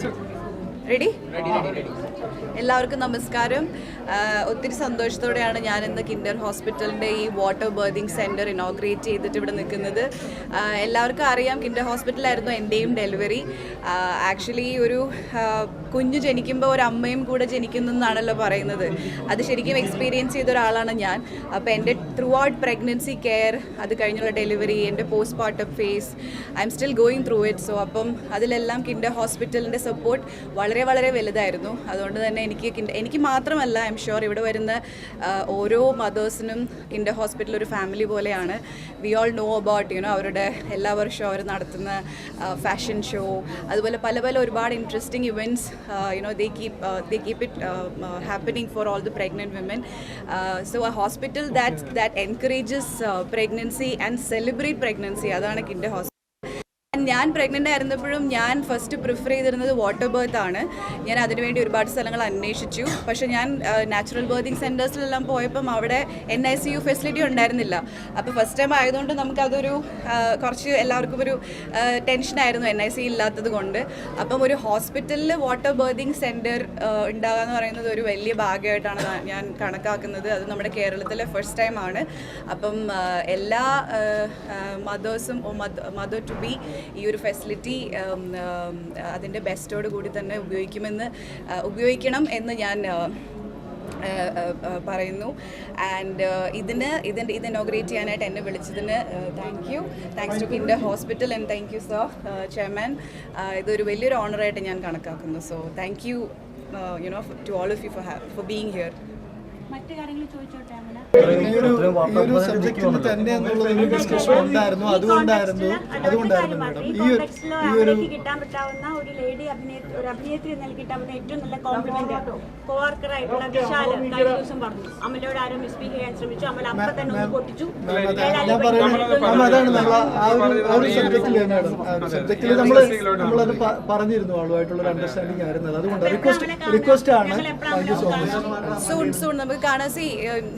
そうで ready എല്ലാവർക്കും നമസ്കാരം. ഒത്തിരി സന്തോഷത്തോടെയാണ് ഞാൻ ഇന്ന് കിൻഡർ ഹോസ്പിറ്റലിന്റെ ഈ വാട്ടർ ബേർതിങ് സെന്റർ ഇനോഗ്രേറ്റ് ചെയ്തിട്ട് ഇവിടെ നിൽക്കുന്നത്. എല്ലാവർക്കും അറിയാം കിൻഡർ ഹോസ്പിറ്റലായിരുന്നു എന്റെയും ഡെലിവറി. ആക്ച്വലി ഒരു കുഞ്ഞ് ജനിക്കുമ്പോൾ ഒരു അമ്മയും കൂടെ ജനിക്കുന്നു എന്നാണല്ലോ പറയുന്നത്. അത് ശരിക്കും എക്സ്പീരിയൻസ് ചെയ്ത ഒരാളാണ് ഞാൻ. അപ്പോൾ എന്റെ ത്രൂ ഔട്ട് പ്രഗ്നൻസി കെയർ അത് കഴിഞ്ഞുള്ള ഡെലിവറി എന്റെ postpartum phase I'm still going through it so അപ്പം അതിലെല്ലാം കിൻഡർ ഹോസ്പിറ്റലിന്റെ സപ്പോർട്ട് വളരെ വളരെ വളരെ വലുതായിരുന്നു. അതുകൊണ്ട് തന്നെ എനിക്ക് എനിക്ക് മാത്രമല്ല ഐ എം ഷുവർ ഇവിടെ വരുന്ന ഓരോ മദേഴ്സിനും കിൻഡർ ഹോസ്പിറ്റൽ ഒരു ഫാമിലി പോലെയാണ്. We all know about you know അവരുടെ എല്ലാ വർഷവും അവർ നടത്തുന്ന ഫാഷൻ ഷോ അതുപോലെ പല പല ഒരുപാട് interesting events you know they keep they keep it happening for all the pregnant women so ആ hospital that that encourages pregnancy and celebrate pregnancy അതാണ് കിൻഡർ ഹോസ്പിറ്റൽ ഞാൻ പ്രഗ്നന്റ് ആയിരുന്നപ്പോഴും ഞാൻ ഫസ്റ്റ് പ്രിഫർ ചെയ്തിരുന്നത് വാട്ടർ ബേർത്ത് ആണ്. ഞാൻ അതിനുവേണ്ടി ഒരുപാട് സ്ഥലങ്ങൾ അന്വേഷിച്ചു. പക്ഷേ ഞാൻ നാച്ചുറൽ ബേർത്തിങ് സെന്റേഴ്സിലെല്ലാം പോയപ്പം അവിടെ N I C U facility ഉണ്ടായിരുന്നില്ല. അപ്പോൾ ഫസ്റ്റ് ടൈം ആയതുകൊണ്ട് നമുക്കതൊരു കുറച്ച് എല്ലാവർക്കും ഒരു ടെൻഷനായിരുന്നു എൻ ഐ സി ഇല്ലാത്തത് കൊണ്ട്. അപ്പം ഒരു ഹോസ്പിറ്റലിൽ വാട്ടർ ബേർത്തിങ് സെന്റർ ഉണ്ടാകുക എന്ന് പറയുന്നത് ഒരു വലിയ ഭാഗ്യമായിട്ടാണ് ഞാൻ കണക്കാക്കുന്നത്. അത് നമ്മുടെ കേരളത്തിലെ ഫസ്റ്റ് ടൈം ആണ്. അപ്പം എല്ലാ മദേഴ്സും മദർ ടു ബി ഈ ഒരു ഫെസിലിറ്റി അതിന്റെ ബെസ്റ്റോട് കൂടി തന്നെ ഉപയോഗിക്കുമെന്ന് ഉപയോഗിക്കണം എന്ന് ഞാൻ പറയുന്നു. ആൻഡ് ഇതിന് ഇതിന്റെ ഇത് ഇനോഗ്രേറ്റ് ചെയ്യാനായിട്ട് എന്നെ വിളിച്ചതിന് thank you thanks to Kinder hospital and thank you sir chairman ഇതൊരു വലിയൊരു ഓണറായിട്ട് ഞാൻ കണക്കാക്കുന്നു. So thank you you know to all of you for for being here മറ്റു കാര്യങ്ങൾ ചോദിച്ചോട്ടെ അങ്ങനെ ഈ ഒരു ഈ സബ്ജക്റ്റിൽ തന്നെ എന്നുള്ള ഡിസ്കഷൻ ഉണ്ടായിരുന്നു. അതുകൊണ്ടായിരുന്നു അതുകൊണ്ടായിരുന്നു മാഡം. ഈ ഈ ഒരു കിട്ടാൻ പറ്റാവുന്ന ഒരു ലേഡി അഭിനേത്രി ഒരു അഭിനേത്രി എന്ന കിട്ടാൻ പറ്റുന്ന ഏറ്റവും നല്ല കോംപ്ലിമെന്റ് കോവർക്കർ ആയിട്ടുള്ള വിശാൽ കഴിഞ്ഞ ദിവസം പറഞ്ഞു. അമലോട് ആരോ മിസ്ബിഹേവ് ചെയ്യാൻ ശ്രമിച്ചു. അമൽ അപ്പൊ തന്നെ ഒന്ന് പൊട്ടിച്ചു. ഞാൻ പറയുന്നത് അതാണ് നമ്മൾ ആ ഒരു ആ ഒരു സബ്ജക്റ്റിൽ മാഡം. ആ സബ്ജക്റ്റിൽ നമ്മൾ നമ്മളത് പറഞ്ഞിരുന്നു ആളുമായിട്ടുള്ള ഒരു അണ്ടർസ്റ്റാൻഡിങ് ആയിരുന്നത്. അതുകൊണ്ട് റിക്വസ്റ്റ് റിക്വസ്റ്റ് ആണ്. Thank you so much soon soon നമുക്ക് കാണാൻ സി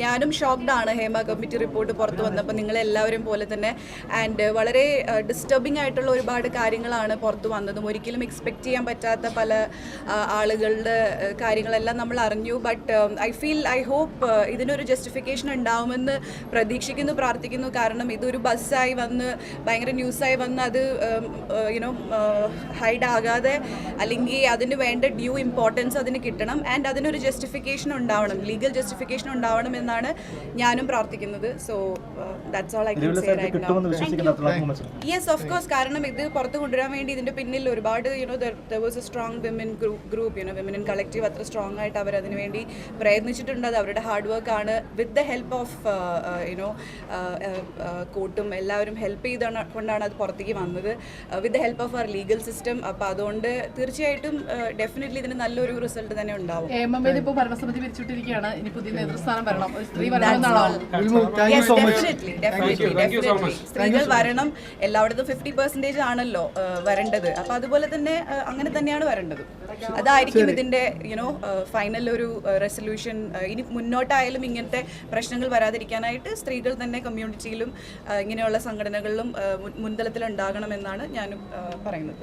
ഞാനും ഷോക്ക്ഡ് ആണ് ഹേമ കമ്മിറ്റി റിപ്പോർട്ട് പുറത്തു വന്നപ്പോൾ. നിങ്ങളെല്ലാവരും പോലെ തന്നെ. ആൻഡ് വളരെ ഡിസ്റ്റർബിംഗ് ആയിട്ടുള്ള ഒരുപാട് കാര്യങ്ങളാണ് പുറത്തു വന്നതും. ഒരിക്കലും എക്സ്പെക്ട് ചെയ്യാൻ പറ്റാത്ത പല ആളുകളുടെ കാര്യങ്ങളെല്ലാം നമ്മൾ അറിഞ്ഞു. But I feel I hope ഇതിനൊരു ജസ്റ്റിഫിക്കേഷൻ ഉണ്ടാവുമെന്ന് പ്രതീക്ഷിക്കുന്നു പ്രാർത്ഥിക്കുന്നു. കാരണം ഇതൊരു ബസ്സായി വന്ന് ഭയങ്കര ന്യൂസായി വന്ന് അത് യുനോ ഹൈഡ് ആകാതെ അല്ലെങ്കിൽ അതിന് വേണ്ട ഡ്യൂ ഇമ്പോർട്ടൻസ് അതിന് കിട്ടണം. ആൻഡ് അതിനൊരു ജസ്റ്റിഫിക്കേഷൻ ഉണ്ടാവണം. ലീഗൽ ജസ്റ്റിഫിക്കേഷൻ ഉണ്ടാവണം എന്നാണ് ഞാനും പ്രാർത്ഥിക്കുന്നത്. So that's all I can say right now yes of course കാരണം ഇത് പുറത്ത് കൊണ്ടുവരാൻ വേണ്ടി ഇതിന്റെ പിന്നിൽ ഒരുപാട് you know there was a strong women group you know women in collective അത്ര സ്ട്രോങ് ആയിട്ട് അവർ അതിനുവേണ്ടി പ്രയത്നിച്ചിട്ടുണ്ട്. അത് അവരുടെ ഹാർഡ് വർക്ക് ആണ്. With the help of you know കോട്ടും എല്ലാവരും ഹെൽപ്പ് ചെയ്ത കൊണ്ടാണ് അത് പുറത്തേക്ക് വന്നത്. വിത്ത് ദ ഹെൽപ്പ് ഓഫ് അവർ ലീഗൽ സിസ്റ്റം അപ്പോൾ അതുകൊണ്ട് തീർച്ചയായിട്ടും ഡെഫിനറ്റ്ലി ഇതിന് നല്ലൊരു റിസൾട്ട് തന്നെ ഉണ്ടാവും. ഭരണസമിതി പിരിച്ചുവിട്ടിരിക്കുകയാണ് ഇനി പുതിയ നേതൃസ്ഥാനം വരണം. ഒരു സ്ത്രീ വരണമെന്നാണോ. സ്ത്രീകൾ വരണം എല്ലായിടത്തും ഫിഫ്റ്റി പെർസെന്റേജ് ആണല്ലോ വരേണ്ടത്. അപ്പൊ അതുപോലെ തന്നെ അങ്ങനെ തന്നെയാണ് വരേണ്ടത്. അതായിരിക്കും ഇതിന്റെ യുനോ ഫൈനൽ ഒരു റെസൊല്യൂഷൻ ഇനി മുന്നോട്ടായാലും ഇങ്ങനത്തെ പ്രശ്നങ്ങൾ വരാതിരിക്കാനായിട്ട് സ്ത്രീകൾ തന്നെ കമ്മ്യൂണിറ്റിയിലും ഇങ്ങനെയുള്ള സംഘടനകളിലും മുൻതലത്തിൽ ഉണ്ടാകണമെന്നാണ് ഞാനും ആ, പറയുന്നത്.